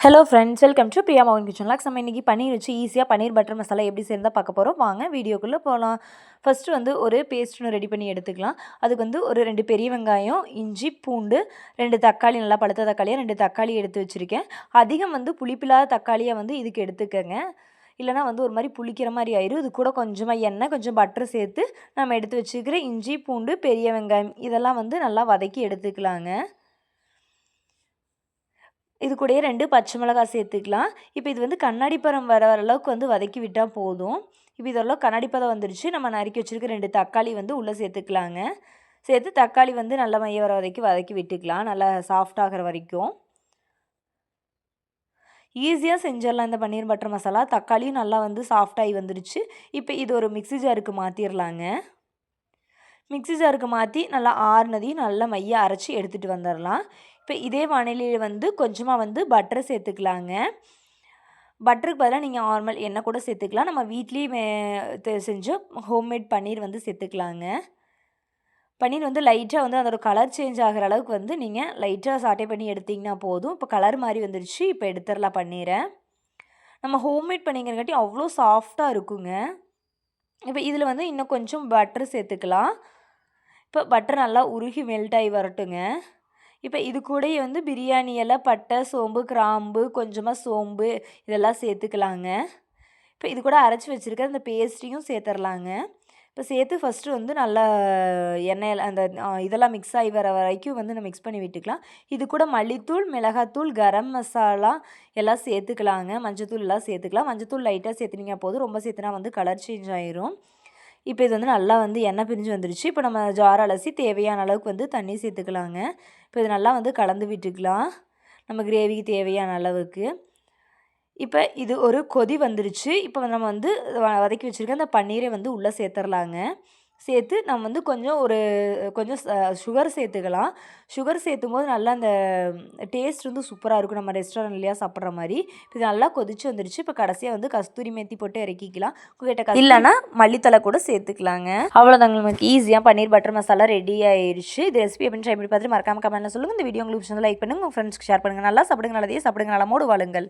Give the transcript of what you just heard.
Hello friends welcome to Priya மோகன் kitchen lakhs நம்ம இன்றைக்கி பன்னீர் வச்சு ஈஸியாக பன்னீர் பட்டர் மசாலா எப்படி சேர்ந்தால் பார்க்க போகிறோம் வாங்க வீடியோக்குள்ளே போகலாம் ஃபஸ்ட்டு வந்து ஒரு பேஸ்ட் ஒன்று ரெடி பண்ணி எடுத்துக்கலாம். அதுக்கு வந்து ஒரு ரெண்டு பெரிய வெங்காயம் இஞ்சி பூண்டு ரெண்டு தக்காளி நல்லா பழுத்த தக்காளியாக ரெண்டு தக்காளி எடுத்து வச்சுருக்கேன். அதிகம் வந்து புளிப்பில்லாத தக்காளியை வந்து இதுக்கு எடுத்துக்கங்க. இல்லைனா வந்து ஒரு மாதிரி புளிக்கிற மாதிரி ஆயிரும். இது கூட கொஞ்சமாக எண்ணெய் கொஞ்சம் பட்டர் சேர்த்து நம்ம எடுத்து வச்சுக்கிற இஞ்சி பூண்டு பெரிய வெங்காயம் இதெல்லாம் வந்து நல்லா வதக்கி எடுத்துக்கலாங்க. இது கூடயே ரெண்டு பச்சை மிளகாய் சேர்த்துக்கலாம். இப்போ இது வந்து கண்ணாடி பரம் வர அளவுக்கு வந்து வதக்கி விட்டால் போதும். இப்போ இதெல்லாம் கண்ணாடி பதம் வந்துருச்சு. நம்ம நறுக்கி வச்சுருக்க ரெண்டு தக்காளி வந்து உள்ளே சேர்த்துக்கலாங்க. சேர்த்து தக்காளி வந்து நல்லா மைய வர வரைக்கும் வதக்கி விட்டுக்கலாம். நல்லா சாஃப்டாகிற வரைக்கும். ஈஸியாக செஞ்சிடலாம் இந்த பன்னீர் பட்டர் மசாலா. தக்காளியும் நல்லா வந்து சாஃப்டாகி வந்துருச்சு. இப்போ இது ஒரு மிக்சி ஜாருக்கு மாற்றிடலாங்க மிக்சி ஜாருக்கு மாற்றி நல்லா ஆறுனதையும் நல்லா மைய அரைச்சி எடுத்துகிட்டு வந்துடலாம் இப்போ இதே வானிலையில் வந்து கொஞ்சமாக வந்து பட்டரை சேர்த்துக்கலாங்க. பட்டருக்கு பதிலாக நீங்கள் நார்மல் எண்ணெய் கூட சேர்த்துக்கலாம். நம்ம வீட்லேயே செஞ்சு ஹோம்மேட் பன்னீர் வந்து சேர்த்துக்கலாங்க. பன்னீர் வந்து லைட்டாக வந்து அதோட கலர் சேஞ்ச் ஆகிற அளவுக்கு வந்து நீங்கள் லைட்டாக சாட்டை பண்ணி எடுத்திங்கன்னா போதும். இப்போ கலர் மாதிரி வந்துருச்சு. இப்போ எடுத்துடலாம் பன்னீரை. நம்ம ஹோம்மேட் பண்ணிங்கிறங்காட்டி அவ்வளோ சாஃப்டாக இருக்குங்க. இப்போ இதில் வந்து இன்னும் கொஞ்சம் பட்டர் சேர்த்துக்கலாம். இப்போ பட்டர் நல்லா உருகி மெல்ட் ஆகி வரட்டுங்க. இப்போ இது கூடயே வந்து பிரியாணியெல்லாம் பட்டை சோம்பு கிராம்பு கொஞ்சமாக சோம்பு இதெல்லாம் சேர்த்துக்கலாங்க. இப்போ இது கூட அரைச்சி வச்சுருக்க அந்த பேஸ்ட்ரியும் சேர்த்துடலாங்க இப்போ சேர்த்து ஃபஸ்ட்டு வந்து நல்லா எண்ணெயில் அந்த இதெல்லாம் மிக்ஸ் ஆகி வர வரைக்கும் வந்து நம்ம மிக்ஸ் பண்ணி விட்டுக்கலாம். இது கூட மல்லித்தூள் மிளகாத்தூள் கரம் மசாலா எல்லாம் சேர்த்துக்கலாங்க. மஞ்சத்தூள் எல்லாம் சேர்த்துக்கலாம். மஞ்சத்தூள் லைட்டாக சேர்த்துனீங்க போதும். ரொம்ப சேர்த்துனா வந்து கலர் சேஞ்ச் ஆயிரும். இப்போ இது வந்து நல்லா வந்து எண்ணெய் பிரிஞ்சு வந்துருச்சு. இப்போ நம்ம ஜார் அலசி தேவையான அளவுக்கு வந்து தண்ணி சேர்த்துக்கலாங்க. இப்போ இது நல்லா வந்து கலந்து விட்டுக்கலாம். நம்ம கிரேவிக்கு தேவையான அளவுக்கு. இப்போ இது ஒரு கொதி வந்துருச்சு. இப்போ நம்ம வந்து வதக்கி வச்சுருக்க அந்த பன்னீரை வந்து உள்ளே சேர்த்துடலாங்க சேர்த்து நம்ம வந்து கொஞ்சம் ஒரு கொஞ்சம் சுகர் சேர்த்துக்கலாம். சுகர் சேர்த்தும் போது நல்லா அந்த டேஸ்ட் வந்து சூப்பராக இருக்கும். நம்ம ரெஸ்டாரண்ட்லையாக சாப்பிட்ற மாதிரி. இது நல்லா கொதிச்சு வந்துருச்சு. இப்போ கடைசியாக வந்து கஸ்தூரி மேத்தி போட்டு இறக்கிக்கலாம். உங்கள்கிட்ட இல்லைன்னா மல்லித்தலை கூட சேர்த்துக்கலாங்க. அவ்வளோதாங்க நமக்கு ஈஸியாக பன்னீர் பட்டர் மசாலா ரெடி ஆயிடுச்சு இது ரெசிபி எப்படி ட்ரை பண்ணி பார்த்துட்டு மறக்காம கமெண்ட்டில் சொல்லுங்கள் இந்த வீடியோ உங்களுக்கு லைக் பண்ணுங்கள் உங்கள் ஃப்ரெண்ட்ஸ்க்கு ஷேர் பண்ணுங்கள் நல்லா சாப்பிடுங்க நல்லதே சாப்பிடுங்க. நலமோடு வாழுங்கள்.